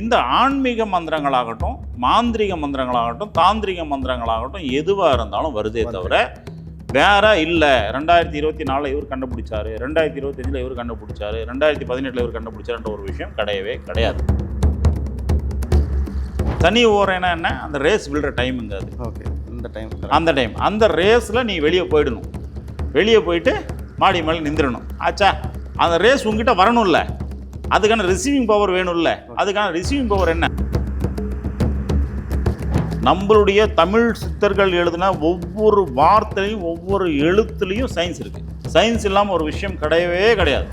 இந்த ஆன்மீக மந்திரங்களாகட்டும் மாந்திரிக மந்திரங்களாகட்டும் தாந்திரிக மந்திரங்களாகட்டும் எதுவாக இருந்தாலும் வருதே தவிர வேற இல்லை. ரெண்டாயிரத்தி இருபத்தி நாலில் இவர் கண்டுபிடிச்சாரு. ரெண்டாயிரத்தி இருபத்தஞ்சில் இவர் கண்டுபிடிச்சாரு. ரெண்டாயிரத்தி பதினெட்டில் இவர் கண்டுபிடிச்சாருன்ற ஒரு விஷயம் கிடையவே கிடையாது. தனி ஓரேனா என்ன? அந்த ரேஸ் விழுற டைமுங்க அது. ஓகே. இந்த டைம் அந்த டைம் அந்த ரேஸில் நீ வெளியே போயிடணும். வெளியே போயிட்டு மாடி மேலே நிந்திரணும் ஆச்சா அந்த ரேஸ் உங்ககிட்ட வரணும்ல. அதுக்கான ரிசீவிங் பவர் வேணும்ல. அதுக்கான ரிசீவிங் பவர் என்ன? நம்மளுடைய தமிழ் சித்தர்கள் எழுதின ஒவ்வொரு வார்த்தையும் ஒவ்வொரு எழுத்துலையும் சயின்ஸ் இருக்குது சயின்ஸ் இல்லாமல் ஒரு விஷயம் கிடையவே கிடையாது.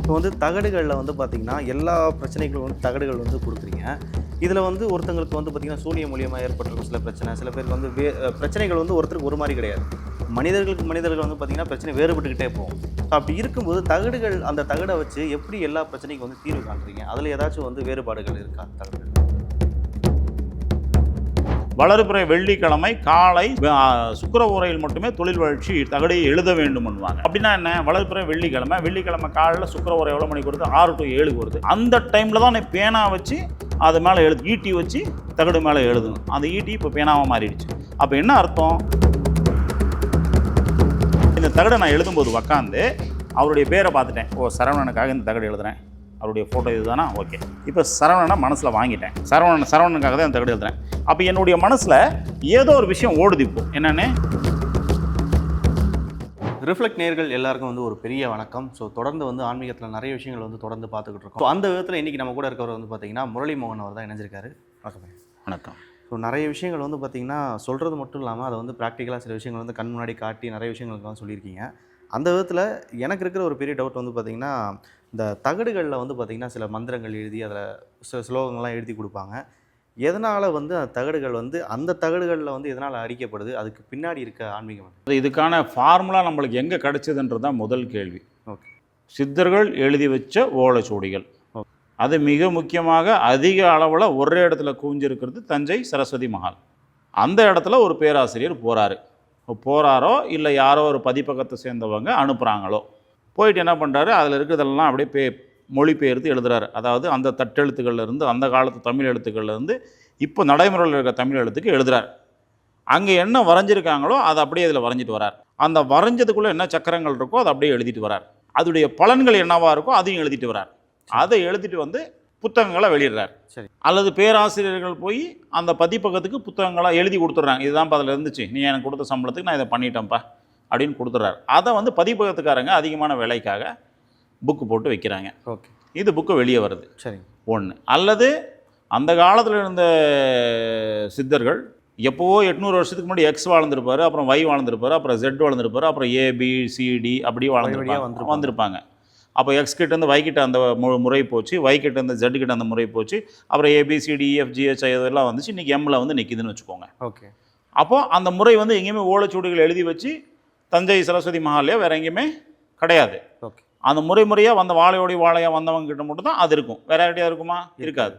இப்போ வந்து தகடுகளில் வந்து பார்த்தீங்கன்னா எல்லா பிரச்சனைகளும் வந்து தகடுகள் வந்து கொடுக்குறீங்க. இதில் வந்து ஒருத்தங்களுக்கு வந்து பார்த்தீங்கன்னா சூனிய மூலியமாக ஏற்பட்டிருக்கும் சில பிரச்சனை. சில பேருக்கு வந்து வே பிரச்சனைகள் வந்து ஒருத்தருக்கு ஒரு மாதிரி கிடையாது. மனிதர்களுக்கு மனிதர்கள் வந்து பார்த்தீங்கன்னா பிரச்சனை வேறுபட்டுக்கிட்டே போகும். ஸோ அப்படி இருக்கும்போது தகடுகள் அந்த தகடை வச்சு எப்படி எல்லா பிரச்சனைக்கும் வந்து தீர்வு காண்றீங்க அதில் ஏதாச்சும் வந்து வேறுபாடுகள் இருக்கா தகடுகள்? வளர்பிறை வெள்ளிக்கிழமை காலை சுக்கர சுக்கிர உரையில் மட்டுமே தொழில் வளர்ச்சி தகடையை எழுத வேண்டும் பண்ணுவாங்க அப்படின்னா என்ன? வளர்பிறை வெள்ளிக்கிழமை வெள்ளிக்கிழமை காலையில் சுக்கர உரை எவ்வளோ மணிக்கு வருது? ஆறு டு ஏழு வருது. அந்த டைமில் தான் நீ பேனா வச்சு அது மேலே எழுது ஈட்டி வச்சு தகடு மேலே எழுதணும் அந்த ஈட்டி இப்போ பேனாவாக மாறிடுச்சு. அப்போ என்ன அர்த்தம்? இந்த தகடை நான் எழுதும்போது உக்காந்து அவருடைய பேரை பார்த்துட்டேன். ஓ சரவணனுக்காக இந்த தகடு எழுதுறேன். அவருடைய ஃபோட்டோ இதுதானா? ஓகே. இப்போ சரவணனை மனசில் வாங்கிட்டேன். சரவணன் சரவணனுக்காக தான் இந்த தகடு எழுதுறேன். அப்போ என்னுடைய மனசில் ஏதோ ஒரு விஷயம் ஓடுது இப்போ. என்னன்னு? ரிஃப்ளெக்ட் நேர்கள் எல்லாருக்கும் வந்து ஒரு பெரிய வணக்கம். ஸோ தொடர்ந்து வந்து ஆன்மீகத்தில் நிறைய விஷயங்கள் வந்து தொடர்ந்து பார்த்துக்கிட்டு இருக்கோம். ஸோ அந்த விதத்தில் இன்றைக்கி நம்ம கூட இருக்கவர் வந்து பார்த்தீங்கன்னா முரளி மோகன் அவர் தான் இணைஞ்சிருக்காரு. வணக்கம் வணக்கம். ஸோ நிறைய விஷயங்கள் வந்து பார்த்தீங்கன்னா சொல்கிறது மட்டும் இல்லாமல் அதை வந்து ப்ராக்டிக்கலாக சில விஷயங்கள் வந்து கண் முன்னாடி காட்டி நிறைய விஷயங்களுக்கெல்லாம் சொல்லியிருக்கீங்க. அந்த விதத்தில் எனக்கு இருக்கிற ஒரு பெரிய டவுட் வந்து பார்த்தீங்கன்னா இந்த தகடுகளில் வந்து பார்த்தீங்கன்னா சில மந்திரங்கள் எழுதி அதில் சில ஸ்லோகங்கள்லாம் எழுதி கொடுப்பாங்க. எதனால் வந்து அந்த தகடுகள் வந்து அந்த தகடுகளில் வந்து எதனால் அடிக்கப்படுது? அதுக்கு பின்னாடி இருக்க ஆன்மீகம் இதுக்கான ஃபார்முலா நம்மளுக்கு எங்கே கிடைச்சதுன்றது தான் முதல் கேள்வி. ஓகே சித்தர்கள் எழுதி வச்ச ஓலைச்சுவடிகள். அது மிக முக்கியமாக அதிக அளவில் ஒரே இடத்துல குவிஞ்சிருக்கிறது தஞ்சை சரஸ்வதி மஹால். அந்த இடத்துல ஒரு பேராசிரியர் போகிறாரு போகிறாரோ இல்லை யாரோ ஒரு பதிப்பகத்தை சேர்ந்தவங்க அனுப்புகிறாங்களோ போயிட்டு என்ன பண்ணுறாரு அதில் இருக்கிறதெல்லாம் அப்படியே பே மொழிபெயர்த்து எழுதுறாரு. அதாவது அந்த தட்டெழுத்துக்கள்லேருந்து அந்த காலத்து தமிழ் எழுத்துக்கள்லேருந்து இப்போ நடைமுறையில் இருக்கிற தமிழ் எழுத்துக்கு எழுதுறார். அங்கே என்ன வரைஞ்சிருக்காங்களோ அதை அப்படியே இதில் வரைஞ்சிட்டு வரார். அந்த வரைஞ்சதுக்குள்ளே என்ன சக்கரங்கள் இருக்கோ அதை அப்படியே எழுதிட்டு வரார். அதோடைய பலன்கள் என்னவாக இருக்கோ அதையும் எழுதிட்டு வரார். அதை எழுதிட்டு வந்து புத்தகங்களை வெளியிடுறார். சரி. அல்லது பேராசிரியர்கள் போய் அந்த பதிப்பகத்துக்கு புத்தகங்களாக எழுதி கொடுத்துட்றாங்க. இதுதான் அதில் இருந்துச்சு. நீ எனக்கு கொடுத்த சம்பளத்துக்கு நான் இதை பண்ணிட்டேன்ப்பா அப்படின்னு கொடுத்துட்றாரு. அதை வந்து பதிப்பகத்துக்காரங்க அதிகமான விலைக்காக புக்கு போட்டு வைக்கிறாங்க. ஓகே. இது புக்கு வெளியே வருது. சரிங்க ஒன்று அல்லது அந்த காலத்தில் இருந்த சித்தர்கள் எப்போவோ எட்நூறு வருஷத்துக்கு முன்னாடி எக்ஸ் வாழ்ந்திருப்பாரு அப்புறம் ஒய் வாழ்ந்திருப்பாரு அப்புறம் ஜெட் வாழ்ந்திருப்பாரு அப்புறம் ஏ பி டி அப்படி வாழ்ந்திருப்பாங்க. வந்திருப்பாங்க. அப்போ எக்ஸ் கிட்ட இருந்து Y கிட்ட அந்த மு- முறை போச்சு. Y கிட்ட இருந்து Z கிட்ட அந்த முறை போச்சு. அப்புறம் ஏபிசிடி இஎஃப்ஜிஹெச் இதெல்லாம் வந்துச்சு. இன்றைக்கி எம்மில் வந்து நிற்கிதுன்னு வச்சுக்கோங்க. ஓகே. அப்போ அந்த முறை வந்து எங்கேயுமே ஓலைச்சுவடிகள் எழுதி வச்சு தஞ்சை சரஸ்வதி மஹால்லையோ வேற எங்கேயுமே கிடையாது. ஓகே. அந்த முறை முறையாக வந்த வாழையோடி வாழையாக வந்தவங்க கிட்ட மட்டும் தான் அது இருக்கும். வேற இருக்குமா? இருக்காது.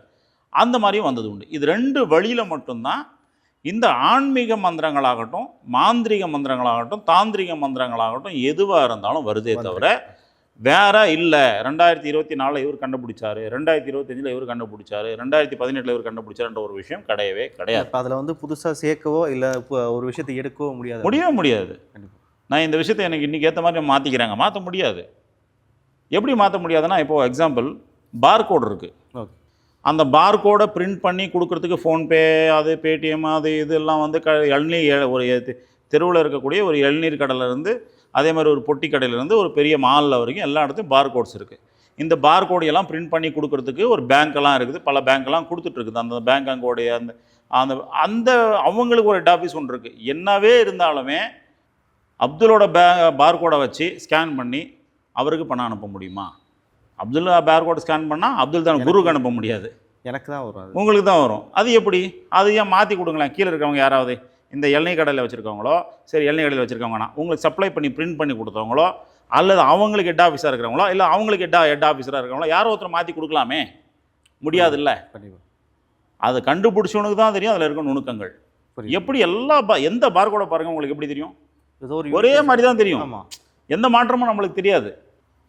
அந்த மாதிரியும் வந்தது உண்டு. இது ரெண்டு வழியில் மட்டும்தான் இந்த ஆன்மீக மந்திரங்களாகட்டும் மாந்திரிக மந்திரங்களாகட்டும் தாந்திரிக மந்திரங்களாகட்டும் எதுவாக இருந்தாலும் வருதே. தவிர வேற இல்லை. ரெண்டாயிரத்தி இருபத்தி நாலில் இவர் கண்டுபிடிச்சாரு. ரெண்டாயிரத்தி இருபத்தஞ்சில் இவர் கண்டுபிடிச்சாரு. ரெண்டாயிரத்தி பதினெட்டில் இவர் கண்டுபிடிச்சாருன்ற ஒரு விஷயம் கிடையவே கிடையாது. இப்போ அதில் வந்து புதுசாக சேர்க்கவோ இல்லை ஒரு விஷயத்தை எடுக்கவோ முடியாது. முடியவே முடியாது. நான் இந்த விஷயத்தை எனக்கு இன்றைக்கி ஏற்ற மாதிரி மாற்றிக்கிறாங்க மாற்ற முடியாது. எப்படி மாற்ற முடியாதுன்னா இப்போது எக்ஸாம்பிள் பார்கோடு இருக்குது ஓகே. அந்த பார்கோடை பிரிண்ட் பண்ணி கொடுக்கறதுக்கு ஃபோன்பே அது பேடிஎம் அது இதெல்லாம் வந்து க இளநீர் ஒரு தெருவில் இருக்கக்கூடிய ஒரு இளநீர் கடையில இருந்து அதே மாதிரி ஒரு பொட்டி கடையில இருந்து ஒரு பெரிய மாலில் வரைக்கும் எல்லா இடத்துலையும் பார்கோட்ஸ் இருக்குது இந்த பார்கோடு எல்லாம் பிரிண்ட் பண்ணி கொடுக்கறதுக்கு ஒரு பேங்க்கெல்லாம் இருக்குது. பல பேங்க்கெல்லாம் கொடுத்துட்ருக்குது அந்த பேங்க் அங்கோடைய அந்த அந்த அந்த அவங்களுக்கு ஒரு ஹெட் ஆஃபீஸ் ஒன்று இருக்குது என்னவே இருந்தாலுமே அப்துல்லோட பே பார்கோடை வச்சு ஸ்கேன் பண்ணி அவருக்கு பணம் அனுப்ப முடியுமா? அப்துல்லா பார்கோட் ஸ்கேன் பண்ணால் அப்துல் தான் குருக்கு அனுப்ப முடியாது. எனக்கு தான் வரும் உங்களுக்கு தான் வரும். அது எப்படி? அது ஏன் மாற்றி கொடுங்களேன். கீழே இருக்கவங்க யாராவது? இந்த எண்ணெய் கடையில் வச்சுருக்கவங்களோ சரி எண்ணெய் கடையில் வச்சுருக்கவங்கண்ணா உங்களுக்கு சப்ளை பண்ணி பிரிண்ட் பண்ணி கொடுத்தவங்களோ அல்லது அவங்களுக்கு ஹெட் ஆஃபீஸாக இருக்கிறவங்களோ இல்லை அவங்களுக்கு ஹெட் ஹெட் ஆஃபீஸராக இருக்கிறவங்களோ யாரோ ஒருத்தர் மாற்றி கொடுக்கலாமே? முடியாதுல்ல? கண்டிப்பாக அதை கண்டுபிடிச்சவனுக்கு தான் தெரியும் அதில் இருக்க நுணுக்கங்கள். எப்படி எல்லா பா எந்த பார்கோட பாருங்க உங்களுக்கு எப்படி தெரியும்? ஒரு மாதிரி தான் தெரியும். எந்த மாற்றமும் நம்மளுக்கு தெரியாது.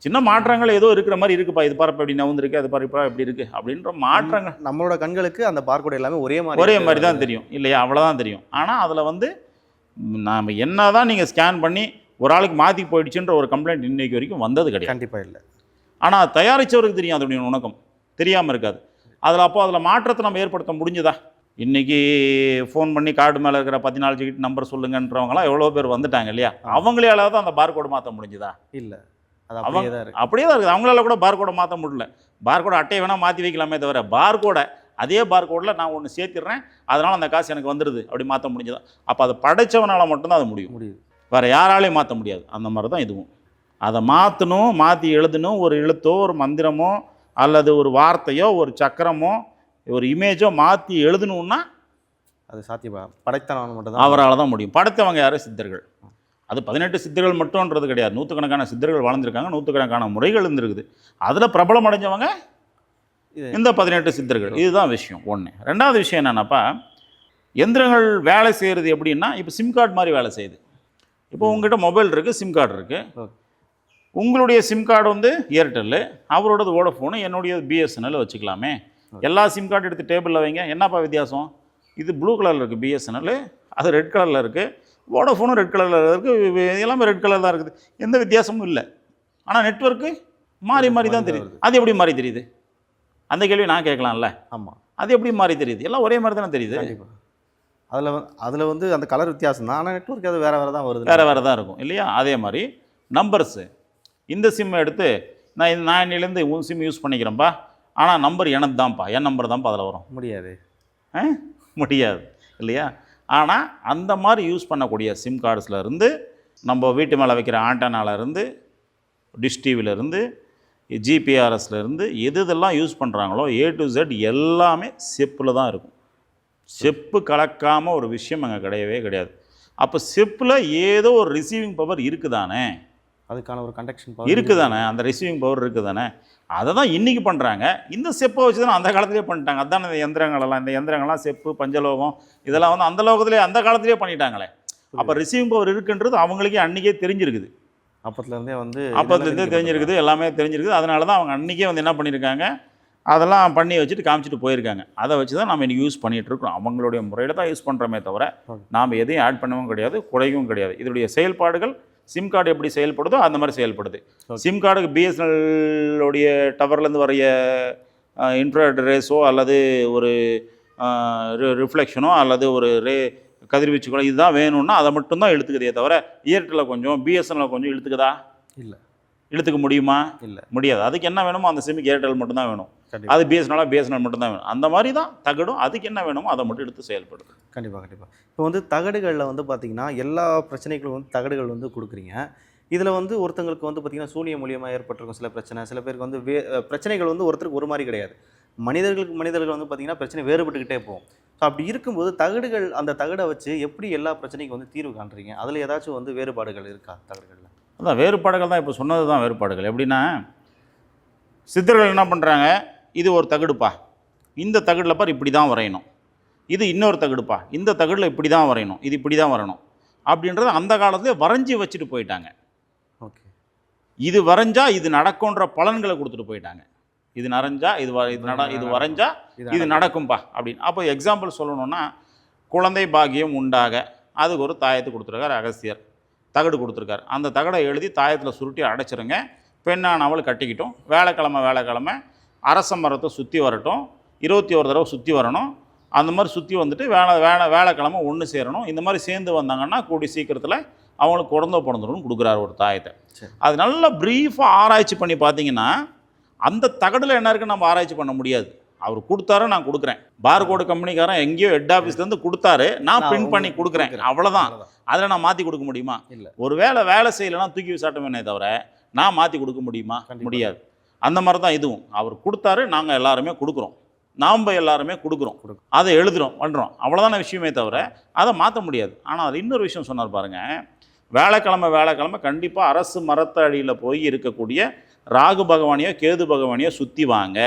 சின்ன மாற்றங்கள் ஏதோ இருக்கிற மாதிரி இருக்குப்பா. இது பாருப்பா இப்படி நவுந்திருக்கு அது பாருப்பா இப்படி இருக்கு அப்படின்ற மாற்றங்கள். நம்மளோட கண்களுக்கு அந்த பார்கோட் எல்லாமே ஒரே மாதிரி ஒரே. மாதிரி தான் தெரியும். இல்லையா? அவ்வளோதான் தெரியும். ஆனால் அதில் வந்து நாம் என்ன தான் நீங்கள் ஸ்கேன் பண்ணி ஒரு ஆளுக்கு மாற்றி போயிடுச்சுன்ற ஒரு கம்ப்ளைண்ட் இன்னைக்கு வரைக்கும் வந்தது கிடையாது. கண்டிப்பா இல்ல. ஆனால் தயாரித்தவருக்கு தெரியும். அதோடைய நுணுக்கம் தெரியாமல் இருக்காது. அதில் அப்போ அதில் மாற்றத்தை நம்ம ஏற்படுத்த முடிஞ்சுதா? இன்னைக்கு ஃபோன் பண்ணி கார்டு மேலே இருக்கிற பதினாலு டிக்கெட் நம்பர் சொல்லுங்கன்றவங்களாம் எவ்வளோ பேர் வந்துட்டாங்க இல்லையா? அவங்களால தான் அந்த பார்கோடு மாற்ற முடிஞ்சுதா? இல்ல. அப்படியே தான் இருக்கு. அப்படியே தான் இருக்குது. அவங்களால கூட பார்கோடை மாற்ற முடியல. பார்கோட அட்டையை வேணால் மாற்றி வைக்கலாமே தவிர பார்கோடை அதே பார்கோடில் நான் ஒன்று சேர்த்திடுறேன். அதனால் அந்த காசு எனக்கு வந்துடுது அப்படி மாற்ற முடிஞ்சதா? அப்போ அதை படைச்சவனால மட்டும்தான் அது முடியும். முடியுது. வேறு யாராலையும் மாற்ற முடியாது. அந்த மாதிரி தான் இதுவும். அதை மாற்றணும் மாற்றி எழுதணும். ஒரு எழுத்தோ ஒரு மந்திரமோ அல்லது ஒரு வார்த்தையோ ஒரு சக்கரமோ ஒரு இமேஜோ மாற்றி எழுதணுன்னா அது சாத்தியமா? படைத்தனவன் மட்டும் தான் அவரால் தான் முடியும். படைத்தவங்க யாரும் சித்தர்கள். அது பதினெட்டு சித்தர்கள் மட்டும்ன்றது கிடையாது. நூற்றுக்கணக்கான சித்தர்கள் வாழ்ந்திருக்காங்க நூற்றுக்கணக்கான முறைகள் இருந்திருக்குது. அதில் பிரபலம் அடைஞ்சவங்க இந்த பதினெட்டு சித்தர்கள். இதுதான் விஷயம் ஒன்று ரெண்டாவது விஷயம் என்னென்னாப்பா எந்திரங்கள் வேலை செய்கிறது எப்படின்னா இப்போ சிம் கார்டு மாதிரி வேலை செய்யுது. இப்போ உங்ககிட்ட மொபைல் இருக்குது சிம் கார்டு இருக்குது. உங்களுடைய சிம் கார்டு வந்து ஏர்டெல்லு அவரோடது வோடஃபோனு என்னுடைய பிஎஸ்என்எல் வச்சுக்கலாமே. எல்லா சிம் கார்டு எடுத்து டேபிளில் வைங்க. என்னப்பா வித்தியாசம்? இது ப்ளூ கலரில் இருக்குது பிஎஸ்என்எல் அது ரெட் கலரில் இருக்குது வோடஃபோனும் ரெட் கலரில் இருக்குது எல்லாமே ரெட் கலர் தான் இருக்குது. எந்த வித்தியாசமும் இல்லை. ஆனால் நெட்வொர்க்கு மாறி மாறி தான் தெரியுது. அது எப்படி மாறி தெரியுது? அந்த கேள்வி நான் கேட்கலாம்ல. ஆமா. அது எப்படி மாறி தெரியுது? எல்லாம் ஒரே மாதிரி தானே தெரியுது. அதுல வந்து அதுல வந்து அந்த கலர் வித்தியாசம் தான். ஆனா நெட்வொர்க் அது வேற வேற தான் வருது. வேறு வேறு தான் இருக்கும். இல்லையா? அதே மாதிரி நம்பர்ஸு இந்த சிம்மை எடுத்து நான் நான் இன்னிலேருந்து உன் சிம் யூஸ் பண்ணிக்கிறேன்ப்பா ஆனால் நம்பர் எனது தான்ப்பா. என் நம்பர் தான்ப்பா அதில் வரும். முடியாது. ஆ? முடியாது. இல்லையா? ஆனால் அந்த மாதிரி யூஸ் பண்ணக்கூடிய சிம் கார்ட்ஸ்லேருந்து நம்ம வீட்டு மேலே வைக்கிற ஆண்டனாலேருந்து டிஷ் டிவிலேருந்து இருந்து எது இதெல்லாம் யூஸ் பண்ணுறாங்களோ ஏ டு ஜெட் எல்லாமே செப்பில் தான் இருக்கும். செப்பு கலக்காமல் ஒரு விஷயம் அங்கே கிடையவே கிடையாது. அப்போ செப்பில் ஏதோ ஒரு ரிசீவிங் பவர் இருக்குதானே? அதுக்கான ஒரு கண்டக்ஷன் இருக்குதானே? அந்த ரிசீவிங் பவர் இருக்குதானே? அதை தான் இன்றைக்கி பண்ணுறாங்க இந்த செப்பை வச்சு தான் அந்த காலத்திலே பண்ணிட்டாங்க. அதான் இந்த எந்திரங்களெல்லாம் இந்த எந்திரங்கள்லாம் செப்பு பஞ்சலோகம் இதெல்லாம் வந்து அந்த லோகத்திலே அந்த காலத்திலே பண்ணிட்டாங்களே. அப்போ ரிசீவிங் பவர் இருக்குன்றது அவங்களுக்கே அன்றைக்கே தெரிஞ்சிருக்குது. அப்பத்துல இருந்தே வந்து அப்போதுலேருந்தே தெரிஞ்சிருக்குது எல்லாமே தெரிஞ்சிருக்குது. அதனால தான் அவங்க அன்றைக்கே வந்து என்ன பண்ணியிருக்காங்க அதெல்லாம் பண்ணி வச்சுட்டு காமிச்சிட்டு போயிருக்காங்க. அதை வச்சு தான் நம்ம இன்னைக்கு யூஸ் பண்ணிகிட்டு இருக்கோம் அவங்களுடைய முறையில் தான் யூஸ் பண்ணுறோமே தவிர. நாம் எதையும் ஆட் பண்ணவும் கிடையாது குறையும் கிடையாது. இதனுடைய செயல்பாடுகள் சிம் கார்டு எப்படி செயல்படுதோ அந்த மாதிரி செயல்படுது. சிம் கார்டுக்கு பிஎஸ்என்எல்லுடைய டவர்லேருந்து வரைய இன்ஃப்ராய்ட் ரேஸோ அல்லது ஒரு ரிஃப்ளெக்ஷனோ அல்லது ஒரு ரே கதிர்வீச்சுகளோ இதுதான் வேணும்னா அதை மட்டும்தான் இழுத்துக்குதே தவிர ஏர்டெல்லில் கொஞ்சம் பிஎஸ்என்எல் கொஞ்சம் இழுத்துக்குதா? இல்ல. இழுத்துக்க முடியுமா? இல்ல. முடியாது. அதுக்கு என்ன வேணுமோ அந்த சிம்முக்கு ஏர்டெல் மட்டும்தான் வேணும். அது பிஎஸ்என்எல் பிஎஸ்என்எல் மட்டும்தான் வேணும். அந்த மாதிரி தான் தகடும். அதுக்கு என்ன வேணுமோ அதை மட்டும் எடுத்து செயல்படுது கண்டிப்பா கண்டிப்பா. இப்போ வந்து தகடுகளில் வந்து பார்த்தீங்கன்னா எல்லா பிரச்சனைகளும் வந்து தகடுகள் வந்து கொடுக்குறீங்க. இதில் வந்து ஒருத்தங்களுக்கு வந்து பார்த்தீங்கன்னா சூனியம் மூலியமாக ஏற்பட்டிருக்கும் சில பிரச்சனை. சில பேருக்கு வந்து வே பிரச்சனைகள் வந்து ஒருத்தருக்கு ஒரு மாதிரி கிடையாது. மனிதர்களுக்கு மனிதர்கள் வந்து பார்த்தீங்கன்னா பிரச்சனை வேறுபட்டுக்கிட்டே போகும். ஸோ அப்படி இருக்கும்போது தகடுகள் அந்த தகடை வச்சு எப்படி எல்லா பிரச்சனைக்கும் வந்து தீர்வு காண்றீங்க? அதில் ஏதாச்சும் வந்து வேறுபாடுகள் இருக்கா தகடுகளில்? அதான் வேறுபாடுகள் தான். இப்போ சொன்னது தான் வேறுபாடுகள். எப்படின்னா சித்தர்கள் என்ன பண்ணுறாங்க இது ஒரு தகடுப்பா. இந்த தகடில் பார் இப்படி தான் வரையணும். இது இன்னொரு தகடுப்பா. இந்த தகடில் இப்படி தான் வரையணும். இது இப்படி தான் வரணும். அப்படின்றத அந்த காலத்துலேயே வரைஞ்சி வச்சுட்டு போயிட்டாங்க. ஓகே. இது வரைஞ்சா இது நடக்கும்ன்ற பலன்களை கொடுத்துட்டு போயிட்டாங்க. இது நரைஞ்சா இது வ இது நட இது வரைஞ்சா இது நடக்கும்பா அப்படின்னு. அப்போ எக்ஸாம்பிள் சொல்லணும்னா குழந்தை பாக்கியம் உண்டாக அதுக்கு ஒரு தாயத்தை கொடுத்துருக்காரு அகஸ்தியர் தகடு கொடுத்துருக்காரு. அந்த தகடை எழுதி தாயத்தில் சுருட்டி அடைச்சிருங்க. பெண்ணானவள் கட்டிக்கிட்டும். வேலைக்கிழமை வேலைக்கிழமை அரச மரத்தை சுற்றி வரட்டும். இருபத்தி ஒரு தடவை சுற்றி வரணும். அந்த மாதிரி சுற்றி வந்துட்டு வேலை வேலை வேலைக்கிழமை ஒன்று சேரணும். இந்த மாதிரி சேர்ந்து வந்தாங்கன்னா கூடி சீக்கிரத்தில் அவங்களுக்கு குழந்தை பிறந்துடும் கொடுக்குறாரு ஒரு தாயத்தை. அது நல்லா ப்ரீஃபாக ஆராய்ச்சி பண்ணி பார்த்தீங்கன்னா அந்த தகடில் என்ன இருக்குன்னு நம்ம ஆராய்ச்சி பண்ண முடியாது. அவர் கொடுத்தாரு நான் கொடுக்குறேன். பார்கோடு கம்பெனிக்காரன் எங்கேயோ ஹெட் ஆஃபீஸ்லேருந்து கொடுத்தாரு. நான் பிரிண்ட் பண்ணி கொடுக்குறேன். அவ்வளோதான். அதில் நான் மாற்றி கொடுக்க முடியுமா? இல்ல. ஒரு வேலை வேலை செய்யலைன்னா தூக்கி விசாட்டமே தவிர நான் மாற்றி கொடுக்க முடியுமா. முடியாது. அந்த மாதிரி தான் இதுவும். அவர் கொடுத்தாரு நாங்கள் எல்லாருமே கொடுக்குறோம். நாம் எல்லாருமே கொடுக்குறோம். அதை எழுதுகிறோம் பண்ணுறோம் அவ்வளோதான விஷயமே தவிர அதை மாற்ற முடியாது. ஆனால் அது இன்னொரு விஷயம் சொன்னார் பாருங்கள் வேலைக்கிழமை வேலைக்கிழமை கண்டிப்பாக அரசு மரத்த அடியில் போய் இருக்கக்கூடிய ராகு பகவானையோ கேது பகவானையோ சுற்றி வாங்க.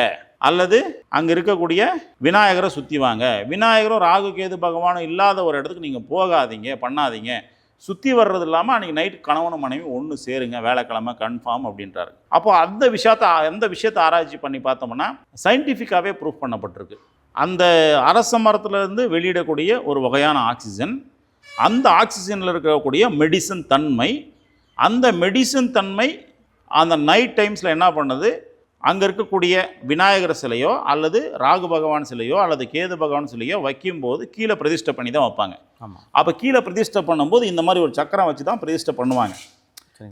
அல்லது அங்கே இருக்கக்கூடிய விநாயகரை சுற்றி வாங்க. விநாயகரும் ராகு கேது பகவானும் இல்லாத ஒரு இடத்துக்கு நீங்கள் போகாதீங்க பண்ணாதீங்க. சுற்றி வர்றது இல்லாமல் அன்றைக்கி நைட்டு கணவனும் மனைவி ஒன்று சேருங்க வேலைக்கிழமை கன்ஃபார்ம் அப்படின்றாரு. அப்போ அந்த விஷயத்தை அந்த விஷயத்தை ஆராய்ச்சி பண்ணி பார்த்தோம்னா சயின்டிஃபிக்காகவே ப்ரூஃப் பண்ணப்பட்டிருக்கு. அந்த அரச மரத்துலேருந்து வெளியிடக்கூடிய ஒரு வகையான ஆக்சிஜன் அந்த ஆக்சிஜனில் இருக்கக்கூடிய மெடிசன் தன்மை அந்த மெடிசன் தன்மை அந்த நைட் டைம்ஸில் என்ன பண்ணுது? அங்கே இருக்கக்கூடிய விநாயகர் சிலையோ அல்லது ராகு பகவான் சிலையோ அல்லது கேது பகவான் சிலையோ வைக்கும்போது கீழே பிரதிஷ்டை பண்ணி தான் வைப்பாங்க. ஆமாம் அப்போ கீழே பிரதிஷ்டை பண்ணும்போது இந்த மாதிரி ஒரு சக்கரம் வச்சு தான் பிரதிஷ்டை பண்ணுவாங்க.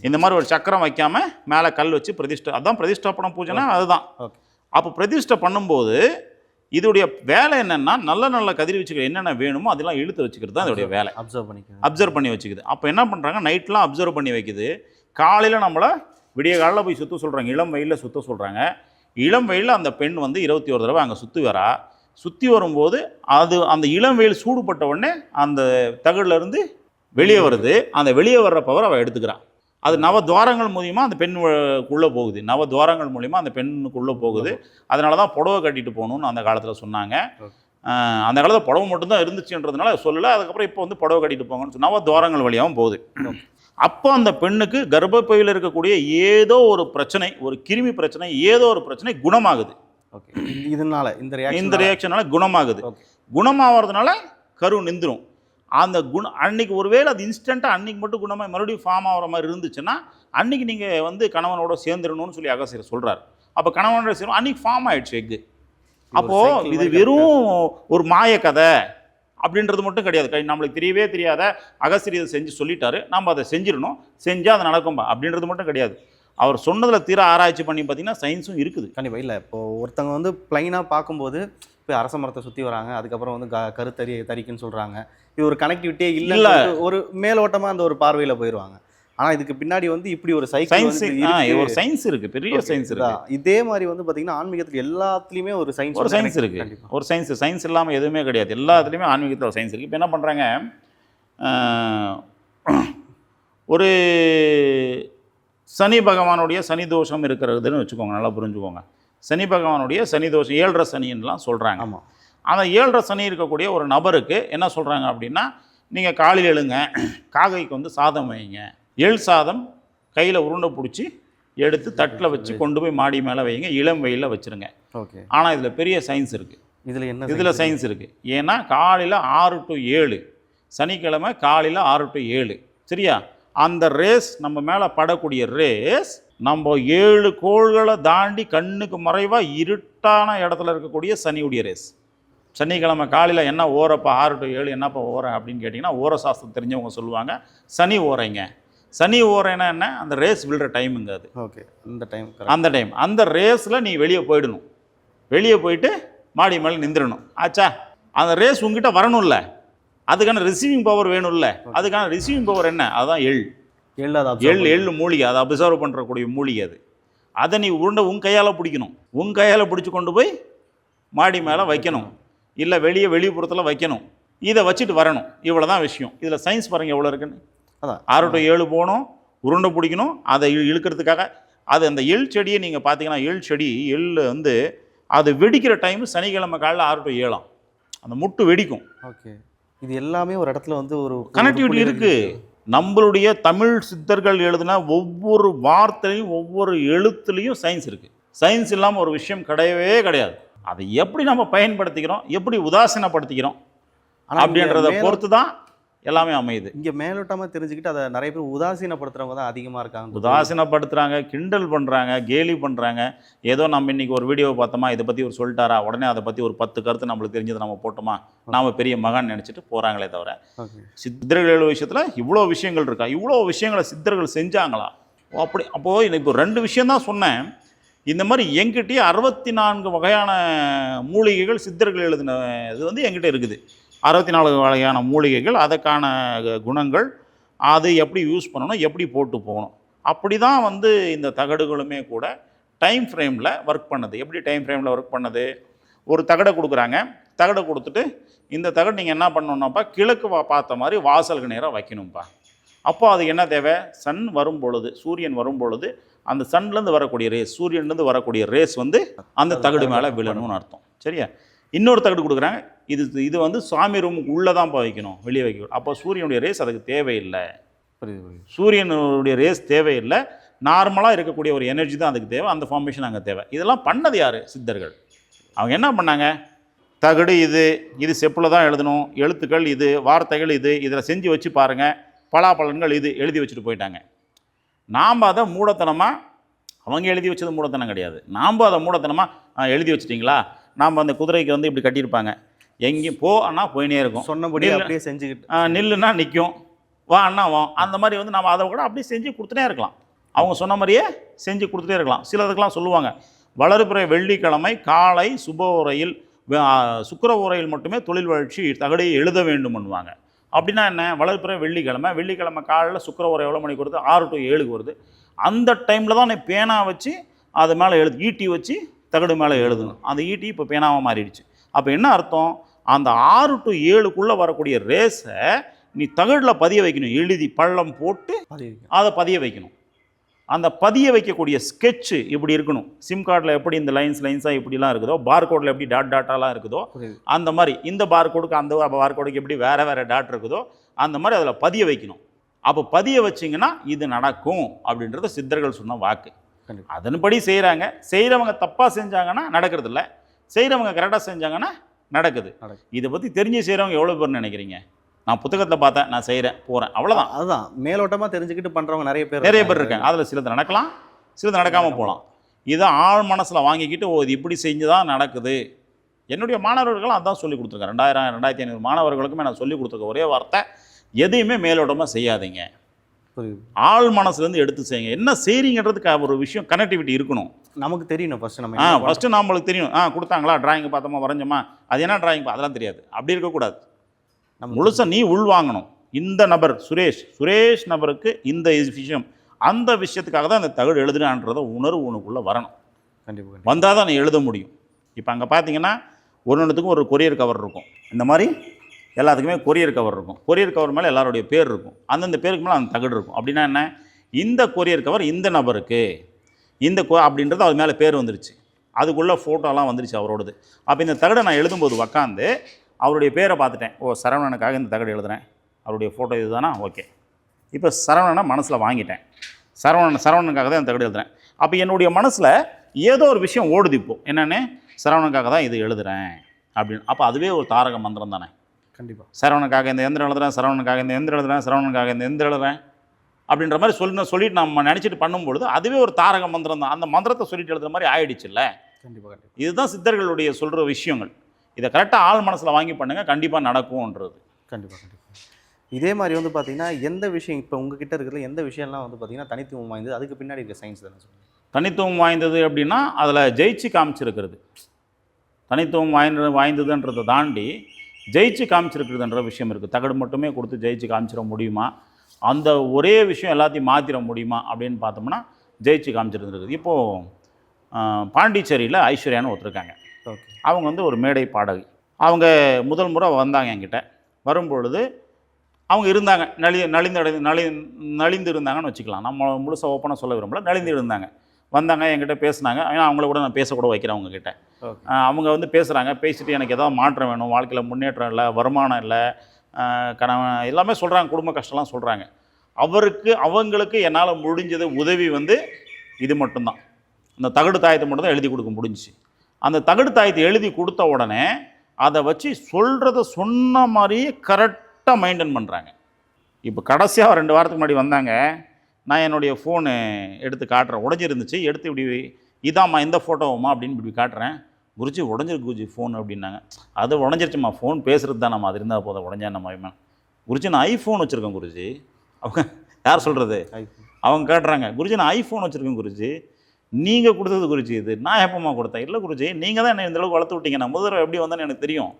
இந்த மாதிரி ஒரு சக்கரம் வைக்காம மேலே கல் வச்சு பிரதிஷ்டை அதான் பிரதிஷ்டாப்பன பூஜைனா அதுதான். ஓகே. அப்போ பிரதிஷ்டை பண்ணும்போது இதோடைய வேலை என்னன்னா நல்ல நல்ல கதிர்வீச்சுகள் என்னென்ன வேணுமோ அதெல்லாம் இழுத்து வச்சுக்கிறது தான் இதோடைய வேலை. அப்சர்வ் பண்ணிக்கோங்க அப்சர்வ் பண்ணி வச்சுக்குது. அப்போ என்ன பண்ணுறாங்க நைட்லாம் அப்சர்வ் பண்ணி வைக்குது. காலையில் நம்மளை விடிய காலையில் போய் சுற்ற சொல்கிறாங்க இளம் வயலில் சுற்ற சொல்கிறாங்க இளம் வயலில் அந்த பெண் வந்து இருபத்தி ஒரு தடவை அங்கே சுற்றி வரா. சுற்றி வரும்போது அது அந்த இளம் வெயில் சூடுபட்ட உடனே அந்த தகடுலருந்து வெளியே வருது. அந்த வெளியே வர்ற பவர் அவள் எடுத்துக்கிறான் அது நவ துவாரங்கள் மூலியமாக அந்த பெண் போகுது. நவ துவாரங்கள் மூலிமா அந்த பெண்ணுக்குள்ளே போகுது. அதனால தான் புடவை கட்டிட்டு போகணும்னு அந்த காலத்தில் சொன்னாங்க. அந்த காலத்தில் புடவை மட்டும்தான் இருந்துச்சுன்றதுனால சொல்லலை. அதுக்கப்புறம் இப்போ வந்து புடவை கட்டிட்டு போங்கன்னு சொன்னால் நவ துவாரங்கள் வழியாகவும் போகுது. அப்போ அந்த பெண்ணுக்கு கர்ப்பப்பையில் இருக்கக்கூடிய ஏதோ ஒரு பிரச்சனை ஒரு கிருமி பிரச்சனை ஏதோ ஒரு பிரச்சனை குணமாகுது. ஓகே. இதனால இந்த இந்த ரியாக்ஷனால குணமாகுது. குணமாகறதுனால கரு நின்றுடும் அந்த குண அன்னைக்கு ஒருவேளை அது இன்ஸ்டண்ட்டாக அன்னைக்கு மட்டும் குணமாக மறுபடியும் ஃபார்ம் ஆகிற மாதிரி இருந்துச்சுன்னா அன்னைக்கு நீங்கள் வந்து கணவனோட சேர்ந்துடணும்னு சொல்லி அகசியர் சொல்கிறார் அப்போ கணவனோட சேரும் அன்னைக்கு ஃபார்ம் ஆயிடுச்சு எக்கு. அப்போது இது வெறும் ஒரு மாயக்கதை. அப்படின்றது மட்டும் கிடையாது. நம்மளுக்கு தெரியவே தெரியாத இதை செஞ்சு சொல்லிட்டாரு. நம்ம அதை செஞ்சிடணும். செஞ்சால் அது நடக்கும்பா அப்படின்றது மட்டும் கிடையாது. அவர் சொன்னதில் தீர ஆராய்ச்சி பண்ணி பார்த்தீங்கன்னா சயின்ஸும் இருக்குது. கண்டிப்பாக இல்லை இப்போ ஒருத்தவங்க வந்து பிளைனாக பார்க்கும்போது இப்போ அரச மரத்தை சுற்றி வராங்க. அதுக்கப்புறம் வந்து க கருத்தறி தறிக்குன்னு சொல்கிறாங்க இது ஒரு கனெக்டிவிட்டியே. இல்லை. ஒரு மேலோட்டமாக அந்த ஒரு பார்வையில் போயிடுவாங்க ஆனால் இதுக்கு பின்னாடி வந்து இப்படி ஒரு சைக்கிள் ஒரு சயின்ஸ் இருக்குது பெரிய சயின்ஸ் இருக்குது இருக்கு. இதே மாதிரி வந்து பார்த்தீங்கன்னா ஆன்மீகத்துக்கு எல்லாத்துலேயுமே ஒரு சயின்ஸ் ஒரு சயின்ஸ் இருக்கு. கண்டிப்பாக ஒரு சயின்ஸ் சயின்ஸ் இல்லாமல் எதுவுமே கிடையாது. எல்லாத்துலேயுமே ஆன்மீகத்தில் ஒரு சயின்ஸ் இருக்குது இப்போ என்ன பண்ணுறாங்க ஒரு சனி பகவானுடைய சனி தோஷம் இருக்கிறதுன்னு வச்சுக்கோங்க. நல்லா புரிஞ்சுக்கோங்க. சனி பகவானுடைய சனி தோஷம் ஏழரை சனின்னுலாம் சொல்கிறாங்க ஆமாம் அந்த ஏழரை சனி இருக்கக்கூடிய ஒரு நபருக்கு என்ன சொல்கிறாங்க அப்படின்னா நீங்கள் காலையில் எழுங்க காகைக்கு வந்து சாதம் வைங்க. எள் சாதம் கையில் உருண்டை பிடிச்சி எடுத்து தட்டில் வச்சு கொண்டு போய் மாடி மேலே வைங்க. இளம் வெயிலில் வச்சுருங்க. ஓகே. ஆனால் இதில் பெரிய சயின்ஸ் இருக்குது இதில் என்ன இதில் சயின்ஸ் இருக்குது ஏன்னா காலையில் ஆறு டு ஏழு சனிக்கிழமை காலையில் ஆறு டு ஏழு. சரியா? அந்த ரேஸ் நம்ம மேலே படக்கூடிய ரேஸ் நம்ம ஏழு கோள்களை தாண்டி கண்ணுக்கு மறைவாக இருட்டான இடத்துல இருக்கக்கூடிய சனியுடைய ரேஸ் சனிக்கிழமை காலையில் என்ன ஓரப்பா ஆறு டு ஏழு என்னப்பா ஓரை அப்படின்னு கேட்டிங்கன்னா ஓர சாஸ்திரம் தெரிஞ்சவங்க சொல்லுவாங்க சனி ஓரைங்க. சனி ஓரைன்னா என்ன? அந்த ரேஸ் விழுற டைமுங்க அது. ஓகே இந்த டைம் அந்த டைம் அந்த ரேஸில் நீ வெளியே போயிடணும். வெளியே போயிட்டு மாடி மேலே நிந்திரணும் ஆச்சா? அந்த ரேஸ் உங்ககிட்ட வரணும்ல. அதுக்கான ரிசீவிங் பவர் வேணும்ல. அதுக்கான ரிசீவிங் பவர் என்ன? அதுதான் எள். எழுதாத எள் எள் மூலிகை. அதை அப்சர்வ் பண்ணுறக்கூடிய மூலிகை அது. அதை நீ உருண்டை உன் கையால் பிடிக்கணும். உன் கையால் பிடிச்சி கொண்டு போய் மாடி மேலே வைக்கணும். இல்லை வெளியே வெளிப்புறத்தில் வைக்கணும். இதை வச்சுட்டு வரணும். இவ்வளோ தான் விஷயம். இதில் சயின்ஸ் பாருங்க எவ்வளோ இருக்குன்னு. அதான். ஆறு டு ஏழு போகணும் உருண்டை பிடிக்கணும் அதை இழு- இழுக்கிறதுக்காக. அது அந்த எள் செடியை நீங்கள் பார்த்தீங்கன்னா எள் செடி எள் வந்து அது வெடிக்கிற டைம் சனிக்கிழமை காலையில் ஆறு டு ஏழாம். அந்த முட்டு வெடிக்கும். ஓகே. இது எல்லாமே ஒரு இடத்துல வந்து ஒரு கனெக்டிவிட்டி இருக்கு. நம்மளுடைய தமிழ் சித்தர்கள் எழுதின ஒவ்வொரு வார்த்தையும் ஒவ்வொரு எழுத்துலேயும் சயின்ஸ் இருக்கு. சயின்ஸ் இல்லாமல் ஒரு விஷயம் கிடையவே கிடையாது. அதை எப்படி நம்ம பயன்படுத்திக்கிறோம்? எப்படி உதாசீனப்படுத்திக்கிறோம்? அப்படின்றத பொறுத்து தான் எல்லாமே அமையுது. இங்க மேலோட்டமா தெரிஞ்சுக்கிட்டு அதை நிறைய பேர் உதாசீனப்படுத்துறவங்க தான் அதிகமா இருக்காங்க. உதாசீனப்படுத்துறாங்க கிண்டல் பண்ணுறாங்க கேலி பண்ணுறாங்க ஏதோ நம்ம இன்னைக்கு ஒரு வீடியோ பார்த்தோமா இதை பற்றி ஒரு சொல்லிட்டாரா உடனே அதை பற்றி ஒரு பத்து கருத்து நம்மளுக்கு தெரிஞ்சதை நம்ம போட்டோமா நாம பெரிய மகான் நினச்சிட்டு போகிறாங்களே தவிர. சித்தர்கள் விஷயத்தில் இவ்வளோ விஷயங்கள் இருக்கா? இவ்வளோ விஷயங்களை சித்தர்கள் செஞ்சாங்களா? அப்படி அப்போது எனக்கு இப்போ ரெண்டு விஷயம் தான் சொன்னேன். இந்த மாதிரி எங்கிட்டயே அறுபத்தி நான்கு வகையான மூலிகைகள் சித்தர்கள் எழுதின இது வந்து எங்கிட்ட இருக்குது. அறுபத்தி நாலு வகையான மூலிகைகள் அதற்கான குணங்கள் அது எப்படி யூஸ் பண்ணணும் எப்படி போட்டு போகணும். அப்படி தான் வந்து இந்த தகடுகளுமே கூட டைம் ஃப்ரேமில் ஒர்க் பண்ணுது. எப்படி டைம் ஃப்ரேமில் ஒர்க் பண்ணுது? ஒரு தகடை கொடுக்குறாங்க. தகடை கொடுத்துட்டு இந்த தகடு நீங்கள் என்ன பண்ணணும்னாப்பா கிழக்கு வா பார்த்த மாதிரி வாசலுக்கு நேராக வைக்கணும்ப்பா அப்போ அது என்ன தேவை? சன் வரும் பொழுது சூரியன் வரும் பொழுது அந்த சன்லேருந்து வரக்கூடிய ரேஸ் சூரியன்லேருந்து வரக்கூடிய ரேஸ் வந்து அந்த தகடு மேலே விழணும்னு அர்த்தம். சரியா? இன்னொரு தகடு கொடுக்குறாங்க. இது இது வந்து சாமி ரூமுக்கு உள்ளே தான் வைக்கணும் வெளியே வைக்கணும் அப்போ சூரியனுடைய ரேஸ் அதுக்கு தேவையில்லை. புரியுது சூரியனுடைய ரேஸ் தேவையில்லை. நார்மலாக இருக்கக்கூடிய ஒரு எனர்ஜி தான் அதுக்கு தேவை. அந்த ஃபார்மேஷன் அங்கே தேவை. இதெல்லாம் பண்ணது யார்? சித்தர்கள். அவங்க என்ன பண்ணாங்க? தகடு இது இது செப்பில் தான் எழுதணும். எழுத்துக்கள் இது வார்த்தைகள் இது இதில் செஞ்சு வச்சு பாருங்கள் பலாபலன்கள் இது எழுதி வச்சுட்டு போயிட்டாங்க. நாம் அதை மூடத்தனமாக அவங்க எழுதி வச்சது மூடத்தனம் கிடையாது. நாம் அதை மூடத்தனமாக எழுதி வச்சிட்டிங்களா? நாம் அந்த குதிரைக்கு வந்து இப்படி கட்டியிருப்பாங்க. எங்கேயும் போ அண்ணா போயினே இருக்கும். சொன்னபடி. அப்படியே செஞ்சுக்கிட்டு நில்லுன்னா நிற்கும் வா அண்ணா வா. அந்த மாதிரி வந்து நம்ம அதை கூட அப்படியே செஞ்சு கொடுத்துட்டே இருக்கலாம். அவங்க சொன்ன மாதிரியே செஞ்சு கொடுத்துட்டே இருக்கலாம். சிலதுக்கெல்லாம் சொல்லுவாங்க வளர்பிறை வெள்ளிக்கிழமை காலை சுப உரையில் சுக்கிர உரையில் மட்டுமே தொழில் வளர்ச்சி தகடை எழுத வேண்டும் பண்ணுவாங்க அப்படின்னா என்ன? வளர்பிறை வெள்ளிக்கிழமை வெள்ளிக்கிழமை காலையில் சுக்கிர உரை எவ்வளோ மணிக்கு வருது? ஆறு டு ஏழுக்கு வருது. அந்த டைமில் தான் நீ பேனா வச்சு அது மேலே எழுது ஈட்டி வச்சு தகடு மேலே எழுதணும். அந்த ஈட்டி இப்போ பேனாவாக மாறிடுச்சு. அப்போ என்ன அர்த்தம்? அந்த ஆறு டு ஏழுக்குள்ளே வரக்கூடிய ரேஸை நீ தகடில் பதிய வைக்கணும். எழுதி பள்ளம் போட்டு. அதை பதிய வைக்கணும். அந்த பதிய வைக்கக்கூடிய ஸ்கெட்சு இப்படி இருக்கணும். சிம் கார்டில் எப்படி இந்த லைன்ஸ் லைன்ஸாக இப்படிலாம் இருக்குதோ பார் கோடில் எப்படி டாட் டாட்டாலாம் இருக்குதோ அந்த மாதிரி இந்த பார் கோடுக்கு அந்த பார் கோடுக்கு எப்படி வேறு வேறு டாட் இருக்குதோ அந்த மாதிரி அதில் பதிய வைக்கணும். அப்போ பதிய வச்சிங்கன்னா இது நடக்கும் அப்படின்றது சித்தர்கள் சொன்ன வாக்கு. அதன்படி செய்கிறாங்க செய்கிறவங்க தப்பாக செஞ்சாங்கன்னா நடக்கிறது இல்ல செய்கிறவங்க கரெக்டாக செஞ்சாங்கன்னா நடக்குது. நடக்குது. இதை பற்றி தெரிஞ்சு செய்கிறவங்க எவ்வளோ பேர் நினைக்கிறீங்க? நான் புத்தகத்தில் பார்த்தேன் நான் செய்கிறேன் போகிறேன் அவ்வளோதான் அதுதான். மேலோட்டமா தெரிஞ்சுக்கிட்டு பண்றவங்க நிறைய பேர் நிறைய பேர் இருக்காங்க. அதில் சிலது நடக்கலாம் சிலது நடக்காமல் போகலாம். இதை ஆழ் மனசில் வாங்கிக்கிட்டு ஓ இது இப்படி செஞ்சு தான் நடக்குது. என்னுடைய மாணவர்களும் அதான் சொல்லி கொடுத்துருக்கேன் ரெண்டாயிரம் ரெண்டாயிரத்தி ஐநூறு மாணவர்களுக்குமே நான் சொல்லி கொடுத்துருக்க ஒரே வார்த்தை எதையுமே மேலோட்டமாக செய்யாதீங்க. ஆள் மனசுலேருந்து எடுத்து செய்யுங்க. என்ன செய்றீங்கன்றதுக்கு ஒரு விஷயம் கனெக்டிவிட்டி இருக்கணும். நமக்கு தெரியணும் ஃபர்ஸ்ட் நம்ம ஆ. ஃபஸ்ட்டு நம்மளுக்கு தெரியும். ஆ கொடுத்தாங்களா? டிராயிங் பார்த்தோமா வரைஞ்சோமா? அது என்ன டிராயிங் அதெல்லாம் தெரியாது. அப்படி இருக்கக்கூடாது. நம்ம முழுசாக நீ உள்வாங்கணும் இந்த நபர் சுரேஷ். சுரேஷ் நபருக்கு இந்த விஷயம் அந்த விஷயத்துக்காக தான் அந்த தகடு எழுதுனான்றத உணர்வு உனக்குள்ளே வரணும். கண்டிப்பா கண்டிப்பா. வந்தால் தான் நீ எழுத முடியும். இப்போ அங்கே பார்த்தீங்கன்னா ஒரு ஒன்றுத்துக்கும் ஒரு கொரியர் கவர் இருக்கும். இந்த மாதிரி எல்லாத்துக்குமே கொரியர் கவர் இருக்கும். கொரியர் கவர் மேலே எல்லாருடைய பேர் இருக்கும். அந்தந்த பேருக்கு மேலே அந்த தகடு இருக்கும். அப்படின்னா என்ன? இந்த கொரியர் கவர் இந்த நபருக்கு. இந்த கொ அப்படின்றது அது மேலே பேர் வந்துருச்சு. அதுக்குள்ளே ஃபோட்டோலாம் வந்துருச்சு அவரோடது. அப்போ இந்த தகடை நான் எழுதும்போது உக்காந்து அவருடைய பேரை பார்த்துட்டேன். ஓ சரவணனுக்காக இந்த தகடு எழுதுறேன். அவருடைய ஃபோட்டோ இதுதானா? ஓகே. இப்போ சரவணனை மனசில் வாங்கிட்டேன். சரவணன் சரவணனுக்காக தான் இந்த தகடு எழுதுறேன். அப்போ என்னுடைய மனசில் ஏதோ ஒரு விஷயம் ஓடுது இப்போது என்னென்னு? சரவணனுக்காக தான் இது எழுதுறேன். அப்படின்னு. அப்போ அதுவே ஒரு தாரக மந்திரம் தானே. கண்டிப்பா. சரவணனுக்காக இந்த எந்திரம் எழுதுறேன் சரவணனுக்காக இந்த எந்திரம் எழுதுறேன் சரவணனுக்காக இந்த எந்திரம் எழுதுறேன் அப்படின்ற மாதிரி சொல்லி சொல்லிட்டு நம்ம நினச்சிட்டு பண்ணும்பொழுது அதுவே ஒரு தாரக மந்திரம் தான். அந்த மந்திரத்தை சொல்லிட்டு எழுதுற மாதிரி ஆயிடுச்சுல்ல? கண்டிப்பா கண்டிப்பா. இதுதான் சித்தர்களுடைய சொல்கிற விஷயங்கள். இதை கரெக்டாக ஆள் மனசில் வாங்கி பண்ணுங்க கண்டிப்பாக நடக்கும்ன்றது. கண்டிப்பா கண்டிப்பா. இதே மாதிரி வந்து பார்த்தீங்கன்னா எந்த விஷயம் இப்போ உங்ககிட்ட இருக்கிறதுல எந்த விஷயம்லாம் வந்து பார்த்தீங்கன்னா தனித்துவம் வாய்ந்தது? அதுக்கு பின்னாடி இருக்க சயின்ஸ் தானே சொல்லுங்க தனித்துவம் வாய்ந்தது அப்படின்னா அதில் ஜெயிச்சு காமிச்சிருக்கிறது. தனித்துவம் வாய்ந்த வாய்ந்ததுன்றதை தாண்டி ஜெயிச்சு காமிச்சிருக்கிறதுன்ற விஷயம் இருக்குது தகடு மட்டுமே கொடுத்து ஜெயிச்சு காமிச்சிட முடியுமா? அந்த ஒரே விஷயம் எல்லாத்தையும் மாற்றிட முடியுமா? அப்படின்னு பார்த்தோம்னா ஜெயிச்சு காமிச்சிருந்துருக்குது. இப்போது பாண்டிச்சேரியில் ஐஸ்வர்யான்னு ஒருத்தருக்காங்க. ஓகே. அவங்க வந்து ஒரு மேடை பாடகி. அவங்க முதல் முறை வந்தாங்க என்கிட்ட. வரும்பொழுது அவங்க இருந்தாங்க. நலி நலிந்து நலி நலிந்து இருந்தாங்கன்னு வச்சுக்கலாம். நம்ம முழுசாக ஓப்பனாக சொல்ல விரும்பல. நலிந்து இருந்தாங்க வந்தாங்க என்கிட்ட பேசுனாங்க. ஏன்னா அவங்கள கூட நான் பேசக்கூட வைக்கிறேன் அவங்க கிட்ட ஓகே. ஆஹ் அவங்க வந்து பேசுகிறாங்க பேசிட்டு எனக்கு ஏதாவது மாற்றம் வேணும் வாழ்க்கையில் முன்னேற்றம் இல்லை வருமானம் இல்லை கணவன் எல்லாமே சொல்கிறாங்க குடும்ப கஷ்டம்லாம் சொல்கிறாங்க அவருக்கு அவங்களுக்கு என்னால் முடிஞ்சது உதவி வந்து இது மட்டும்தான். இந்த தகடு தாயத்தை மட்டும் தான் எழுதி கொடுக்க முடிஞ்சுச்சு. அந்த தகடு தாயத்தை எழுதி கொடுத்த உடனே அதை வச்சு சொல்கிறத சொன்ன மாதிரியே கரெக்டாக மெயின்டைன் பண்ணுறாங்க இப்போ கடைசியாக ரெண்டு வாரத்துக்கு முன்னாடி வந்தாங்க நான் என்னுடைய ஃபோனு எடுத்து காட்டுறேன். உடஞ்சிருந்துச்சு. எடுத்து இப்படி இதாம்மா இந்த ஃபோட்டோவுமா அப்படின்னு இப்படி காட்டுறேன். குருஜி உடஞ்சிருக்கு குருஜி ஃபோன் அப்படின்னாங்க. அது உடஞ்சிருச்சுமா ஃபோன் பேசுகிறது தான் நம்ம அது இருந்தால் போதும். உடஞ்சா நம்ம குருஜி நான் ஐஃபோன் வச்சுருக்கேன் குருஜி. அவங்க யார் சொல்கிறது அவங்க கேட்டுறாங்க. குருஜி நான் ஐஃபோன் வச்சுருக்கேன் குருஜி. நீங்கள் கொடுத்தது குருஜி இது. நான் எப்போம்மா கொடுத்தேன்? இல்லை குருஜி நீங்கள் தான் என்னை இந்த அளவுக்கு வளர்த்து விட்டீங்க. நான் முதல் தடவை எப்படி வந்தேன்னு எனக்கு தெரியும்.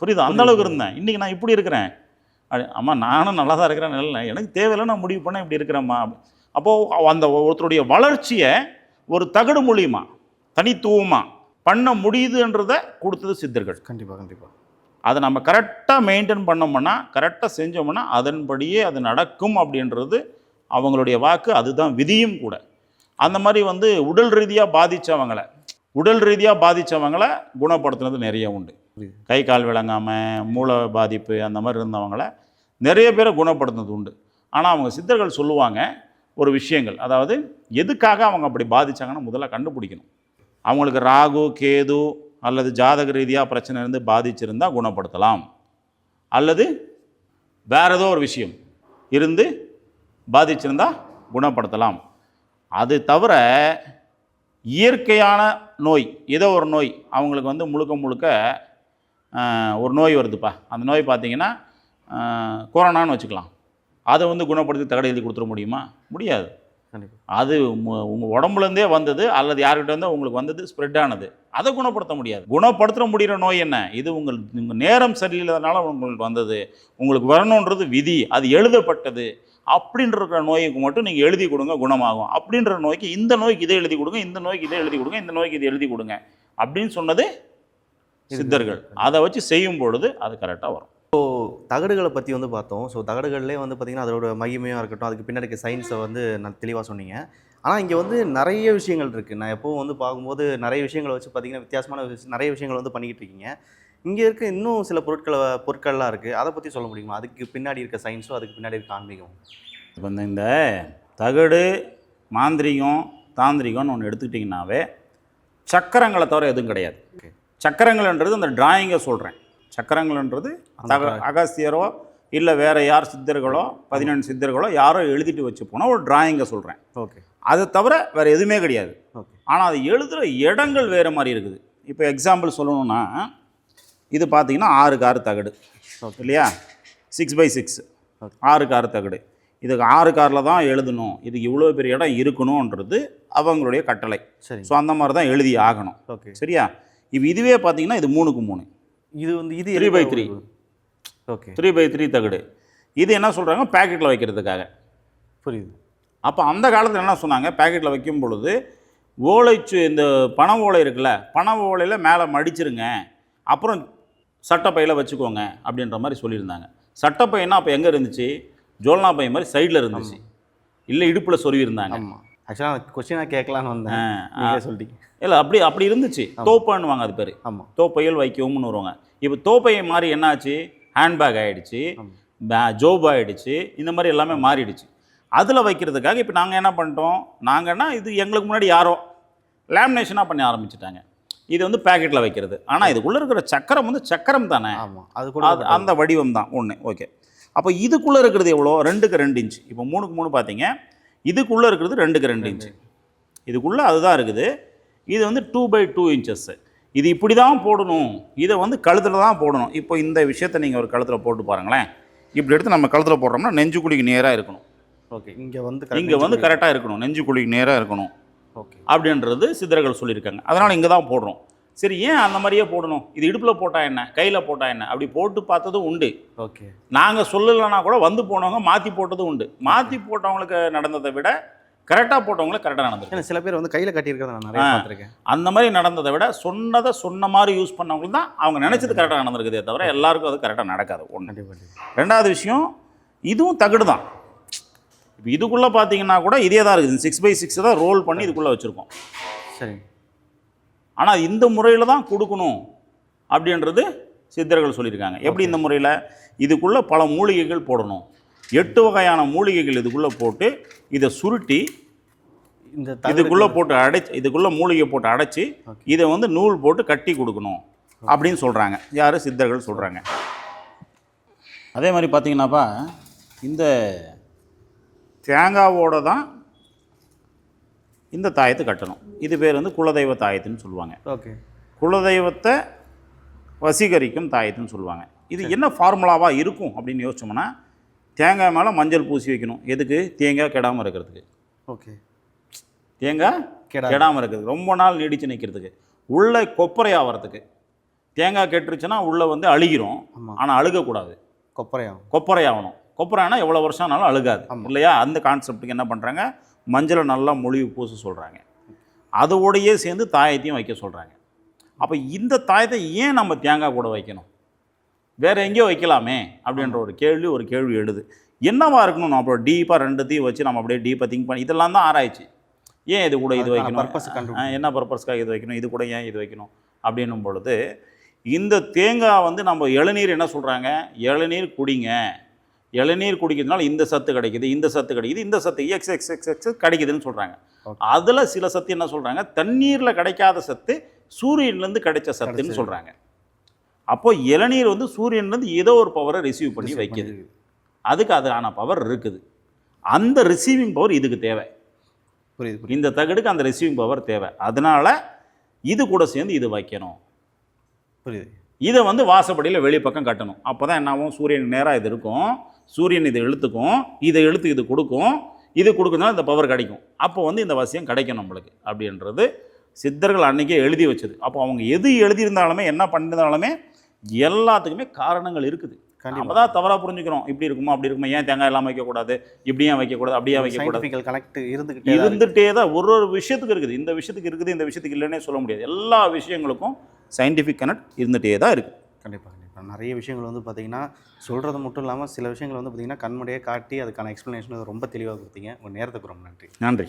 புரியுது? அந்த அளவுக்கு இருந்தேன். இன்றைக்கி நான் இப்படி இருக்கிறேன். அம்மா நானும் நல்லா தான் இருக்கிறேன் நல்ல எனக்கு தேவையில்லை நான் முடிவு பண்ண இப்படி இருக்கிறேம்மா. அப்போது அந்த ஒருத்தருடைய வளர்ச்சியை ஒரு தகடு மூலியமா தனித்துவமாக பண்ண முடியுதுன்றதை கொடுத்தது சித்தர்கள். கண்டிப்பா கண்டிப்பா. அதை நம்ம கரெக்டாக மெயின்டைன் பண்ணோம்னா கரெக்டாக செஞ்சோம்னா அதன்படியே அது நடக்கும் அப்படின்றது அவங்களுடைய வாக்கு. அதுதான் விதியும் கூட. அந்த மாதிரி வந்து உடல் ரீதியாக பாதித்தவங்களை உடல் ரீதியாக பாதித்தவங்களை குணப்படுத்துனது நிறைய உண்டு. கை கால் விளங்காமல் மூளை பாதிப்பு அந்த மாதிரி இருந்தவங்கள நிறைய பேரை குணப்படுத்தினது உண்டு. ஆனால் அவங்க சித்தர்கள் சொல்லுவாங்க ஒரு விஷயங்கள். அதாவது எதுக்காக அவங்க அப்படி பாதித்தாங்கன்னு முதல்ல கண்டுபிடிக்கணும். அவங்களுக்கு ராகு கேது அல்லது ஜாதக ரீதியாக பிரச்சனை இருந்து பாதிச்சிருந்தால் குணப்படுத்தலாம். அல்லது வேறு ஏதோ ஒரு விஷயம் இருந்து பாதிச்சிருந்தால் குணப்படுத்தலாம். அது தவிர இயற்கையான நோய் ஏதோ ஒரு நோய் அவங்களுக்கு வந்து முழுக்க முழுக்க ஒரு நோய் வருதுப்பா. அந்த நோய் பார்த்தீங்கன்னா கொரோனான்னு வச்சுக்கலாம். அதை வந்து குணப்படுத்தி தகடு எழுதி கொடுத்துட முடியுமா? முடியாது. அது உங்கள் உடம்புலேருந்தே வந்தது அல்லது யார்கிட்ட இருந்தோ உங்களுக்கு வந்தது ஸ்ப்ரெட் ஆனது. அதை குணப்படுத்த முடியாது. குணப்படுத்த முடிகிற நோய் என்ன? இது உங்கள் உங்கள் நேரம் சரியில்லாதனால உங்களுக்கு வந்தது. உங்களுக்கு வரணுன்றது விதி. அது எழுதப்பட்டது. அப்படின்ற நோய்க்கு மட்டும் நீங்கள் எழுதி கொடுங்க குணமாகும். அப்படின்ற நோய்க்கு இந்த நோய்க்கு இதை எழுதி கொடுங்க இந்த நோய்க்கு இதை எழுதி கொடுங்க இந்த நோய்க்கு இதை எழுதி கொடுங்க. அப்படின்னு சொன்னது சித்தர்கள். அதை வச்சு செய்யும் பொழுது அது கரெக்டாக வரும். தகடுகளை பற்றி வந்து பார்த்தோம். ஸோ தகடுகள்லேயே வந்து பார்த்திங்கன்னா அதோட மகிமையாக இருக்கட்டும் அதுக்கு பின்னாடி இருக்க சயின்ஸை வந்து நான் தெளிவாக சொன்னீங்க. ஆனால் இங்கே வந்து நிறைய விஷயங்கள் இருக்குது நான் எப்போவும் வந்து பார்க்கும்போது நிறைய விஷயங்களை வச்சு பார்த்தீங்கன்னா வித்தியாசமான நிறைய விஷயங்கள் வந்து பண்ணிக்கிட்டு இருக்கீங்க. இங்கே இருக்க இன்னும் சில பொருட்களை பொருட்கள்லாம் இருக்குது அதை பற்றி சொல்ல முடியுமா? அதுக்கு பின்னாடி இருக்க சயின்ஸோ அதுக்கு பின்னாடி இருக்க ஆன்மீகம்? இப்போ இந்த இந்த தகடு மாந்திரிகம் தாந்திரிகம்னு ஒன்று எடுத்துக்கிட்டிங்கனாவே சக்கரங்களை தவிர எதுவும் கிடையாது. சக்கரங்கள்ன்றது அந்த டிராயிங்கை சொல்கிறேன் சக்கரங்கள்ன்றது அந்த தக அகஸ்தியரோ இல்லை வேறு யார் சித்தர்களோ பதினெண்டு சித்தர்களோ யாரோ எழுதிட்டு வச்சு போனால் ஒரு டிராயிங்கை சொல்கிறேன் ஓகே. அதை தவிர வேறு எதுவுமே கிடையாது. ஓகே. ஆனால் அது எழுதுகிற இடங்கள் வேறு மாதிரி இருக்குது. இப்போ எக்ஸாம்பிள் சொல்லணும்னா இது பார்த்தீங்கன்னா ஆறு தகடு. ஓகே. இல்லையா? சிக்ஸ் பை சிக்ஸ் ஆறு தகடு. இதுக்கு ஆறு காரில் தான் எழுதணும். இதுக்கு இவ்வளோ பெரிய இடம் இருக்கணுன்றது அவங்களுடைய கட்டளை. சரி ஸோ அந்த மாதிரி தான் எழுதி ஆகணும். ஓகே. சரியா? இப்போ இதுவே பார்த்தீங்கன்னா இது மூணுக்கு மூணு. இது வந்து இது Three by three. Okay three by three தகடு. இது என்ன சொல்கிறாங்க பேக்கெட்டில் வைக்கிறதுக்காக. புரியுது. அப்போ அந்த காலத்தில் என்ன சொன்னாங்க? பேக்கெட்டில் வைக்கும் பொழுது ஓலைச்சு இந்த பண ஓலை இருக்குல்ல பண ஓலையில் மேலே மடிச்சிருங்க. அப்புறம் சட்டப்பையில் வச்சுக்கோங்க அப்படின்ற மாதிரி சொல்லியிருந்தாங்க. சட்டப்பையனா அப்போ எங்கே இருந்துச்சு? ஜோல்னா பை மாதிரி சைடில் இருந்துச்சு. இல்லை இடுப்பில் சொருவிருந்தாங்க ஆமாம் ஆக்சுவலாக கொஸ்டினாக கேட்கலான்னு வந்தேன். நீங்கள் சொல்லிட்டீங்க. இல்லை அப்படி அப்படி இருந்துச்சு. தோப்பான்னுவாங்க அது பேர். ஆமாம் தோப்பையில் வைக்கவும்னு வருவாங்க. இப்போ தோப்பையை மாதிரி என்னாச்சு? ஹேண்ட்பேக் ஆகிடுச்சு. ஜோப் ஆகிடுச்சு இந்த மாதிரி எல்லாமே மாறிடுச்சு. அதில் வைக்கிறதுக்காக இப்போ நாங்கள் என்ன பண்ணிட்டோம்? நாங்கன்னா இது எங்களுக்கு முன்னாடி யாரோ லேமினேஷனாக பண்ண ஆரம்பிச்சிட்டாங்க. இது வந்து பேக்கெட்டில் வைக்கிறது. ஆனால் இதுக்குள்ளே இருக்கிற சக்கரம் வந்து சக்கரம் தானே? ஆமாம் அது கூட அந்த வடிவம் தான் ஒன்று ஓகே. அப்போ இதுக்குள்ளே இருக்கிறது எவ்வளோ? ரெண்டுக்கு ரெண்டு இன்ச் இப்போ மூணுக்கு மூணு பார்த்தீங்க. இதுக்குள்ளே இருக்கிறது ரெண்டுக்கு ரெண்டு. இன்ச்சு இதுக்குள்ளே அதுதான் இருக்குது. இது வந்து டூ பை டூ இன்ச்சஸ்ஸு இது இப்படி தான் போடணும். இதை வந்து கழுத்தில் தான் போடணும். இப்போ இந்த விஷயத்தை நீங்கள் ஒரு கழுத்தில் போட்டு பாருங்களேன். இப்படி எடுத்து நம்ம கழுத்தில் போடுறோம்னா நெஞ்சு குழிக்கு நேராக இருக்கணும். ஓகே இங்கே வந்து இங்கே வந்து கரெக்டாக இருக்கணும். நெஞ்சு குழிக்கு நேராக இருக்கணும். ஓகே அப்படின்றது சித்தர்கள் சொல்லியிருக்காங்க. அதனால் இங்கே தான் போடுறோம். சரி ஏன் அந்த மாதிரியே போடணும்? இது இடுப்பில் போட்டால் என்ன? கையில் போட்டால் என்ன? அப்படி போட்டு பார்த்ததும் உண்டு. ஓகே. நாங்கள் சொல்லலைன்னா கூட வந்து போனவங்க மாற்றி போட்டதும் உண்டு. மாற்றி போட்டவங்களுக்கு நடந்ததை விட கரெக்டாக போட்டவங்களுக்கு கரெக்டாக நடந்தது ஏன்னா சில பேர் வந்து கையில் கட்டியிருக்கிறத நான் நிறைய ஆ. பார்த்துருக்கேன். அந்த மாதிரி நடந்ததை விட சொன்னதை சொன்ன மாதிரி யூஸ் பண்ணவங்களுக்கு தான் அவங்க நினச்சது கரெக்டாக நடந்திருக்குதே தவிர எல்லாருக்கும் அது கரெக்டாக நடக்காது. ஒன்று ரெண்டாவது விஷயம் இதுவும் தகடு தான். இப்போ இதுக்குள்ளே பார்த்தீங்கன்னா கூட இதே தான் இருக்குது சிக்ஸ் பை சிக்ஸ் தான் ரோல் பண்ணி இதுக்குள்ளே வச்சுருக்கோம். சரி. ஆனால் இந்த முறையில் தான் கொடுக்கணும் அப்படின்றது சித்தர்கள் சொல்லியிருக்காங்க. எப்படி இந்த முறையில்? இதுக்குள்ளே பல மூலிகைகள் போடணும். எட்டு வகையான மூலிகைகள் இதுக்குள்ளே போட்டு இதை சுருட்டி இந்த இதுக்குள்ளே போட்டு அடைச்சி இதுக்குள்ளே மூலிகை போட்டு அடைச்சி. இதை வந்து நூல் போட்டு கட்டி கொடுக்கணும் அப்படின்னு சொல்கிறாங்க யார்? சித்தர்கள் சொல்கிறாங்க அதே மாதிரி பார்த்தீங்கன்னாப்பா இந்த தேங்காவோட தான் இந்த தாயத்தை கட்டணும். இது பேர் வந்து குலதெய்வ தாயத்துன்னு சொல்லுவாங்க. ஓகே. குலதெய்வத்தை வசீகரிக்கும் தாயத்துன்னு சொல்லுவாங்க. இது என்ன ஃபார்முலாவாக இருக்கும் அப்படின்னு யோசிச்சோம்னா தேங்காய் மேலே மஞ்சள் பூசி வைக்கணும். எதுக்கு? தேங்காய் கெடாமல் இருக்கிறதுக்கு. ஓகே. தேங்காய் கெடா கெடாமல் இருக்கிறதுக்கு. ரொம்ப நாள் நீடிச்சு நிற்கிறதுக்கு உள்ளே கொப்பரை ஆகிறதுக்கு தேங்காய் கெட்டுருச்சுன்னா உள்ளே வந்து அழுகிரும் ஆமாம் ஆனால் அழுகக்கூடாது. கொப்பரையாகும் கொப்பரை ஆகணும். கொப்பரைனா எவ்வளோ வருஷம் ஆனாலும் அழுகாது. இல்லையா? அந்த கான்செப்ட்டுக்கு என்ன பண்ணுறாங்க மஞ்சளை நல்லா மொழிவு பூச சொல்கிறாங்க அதோடையே சேர்ந்து தாயத்தையும் வைக்க சொல்கிறாங்க அப்போ இந்த தாயத்தை ஏன் நம்ம தேங்காய் கூட வைக்கணும்? வேற எங்கேயோ வைக்கலாமே அப்படின்ற ஒரு கேள்வி ஒரு கேள்வி எழுது. என்னவா இருக்கணும்? நம்ம அப்புறம் டீப்பாக ரெண்டுத்தையும் வச்சு நம்ம அப்படியே டீப்பாக திங்க் பண்ணி இதெல்லாம் தான் ஆராய்ச்சி. ஏன் இது கூட இது வைக்கணும்? ஆ, என்ன பர்பஸ்க்காக இது வைக்கணும்? இது கூட ஏன் இது வைக்கணும்? அப்படின்னும் பொழுது இந்த தேங்காய் வந்து நம்ம இளநீர் என்ன சொல்கிறாங்க இளநீர் குடிங்க. இளநீர் குடிக்கிறதுனால இந்த சத்து கிடைக்குது இந்த சத்து கிடைக்குது இந்த சத்து எக்ஸ் எக்ஸ் எக்ஸ் எக்ஸ் கிடைக்குதுன்னு சொல்கிறாங்க. அதில் சில சத்து என்ன சொல்கிறாங்க தண்ணீரில் கிடைக்காத சத்து சூரியன்லேருந்து கிடைச்ச சத்துன்னு. சொல்கிறாங்க அப்போ இளநீர் வந்து சூரியன்லேருந்து ஏதோ ஒரு பவரை ரிசீவ் பண்ணி வைக்குது. அதுக்கு அதுக்கான பவர் இருக்குது. அந்த ரிசீவிங் பவர் இதுக்கு தேவை. புரியுது புரியுது. இந்த தகடுக்கு அந்த ரிசீவிங் பவர் தேவை. அதனால இது கூட சேர்ந்து இது வைக்கணும். புரியுது. இதை வந்து வாசப்படியில் வெளிப்பக்கம் கட்டணும். அப்போ தான் என்ன ஆகும் சூரியன் நேராக இது இருக்கும். சூரியன் இதை இழுத்துக்கும். இதை இழுத்து இது கொடுக்கும். இது கொடுக்கறதுனால இந்த பவர் கிடைக்கும். அப்போ வந்து இந்த வசியம் கிடைக்கும் நம்மளுக்கு அப்படின்றது சித்தர்கள் அன்னைக்கே எழுதி வச்சது. அப்போ அவங்க எது எழுதியிருந்தாலுமே என்ன பண்ணியிருந்தாலுமே எல்லாத்துக்குமே காரணங்கள் இருக்குது. நம்ம கண்டிப்பா தான் தவறாக புரிஞ்சுக்கிறோம். இப்படி இருக்குமா? அப்படி இருக்குமா? ஏன் தேங்காய் எல்லாம் வைக்கக்கூடாது? இப்படி ஏன் வைக்கக்கூடாது? அப்படியே வைக்கக்கூடாது? கனெக்ட் இருந்துகிட்டே. இருந்துகிட்டே தான் ஒரு ஒரு விஷயத்துக்கு இருக்குது. இந்த விஷயத்துக்கு இருக்குது இந்த விஷயத்துக்கு இல்லைன்னே சொல்ல முடியாது. எல்லா விஷயங்களுக்கும் சயின்டிஃபிக் கனெக்ட் இருந்துகிட்டே தான் இருக்குது கண்டிப்பாக கண்டிப்பாக நிறைய விஷயங்கள் வந்து பார்த்தீங்கன்னா சொல்கிறது மட்டும் இல்லாமல் சில விஷயங்கள் வந்து பார்த்தீங்கன்னா கண்முடியே காட்டி அதுக்கான எக்ஸ்ப்ளனேஷன் ரொம்ப தெளிவாக கொடுத்தீங்க. உங்கள் நேரத்துக்கு ரொம்ப நன்றி. நன்றி.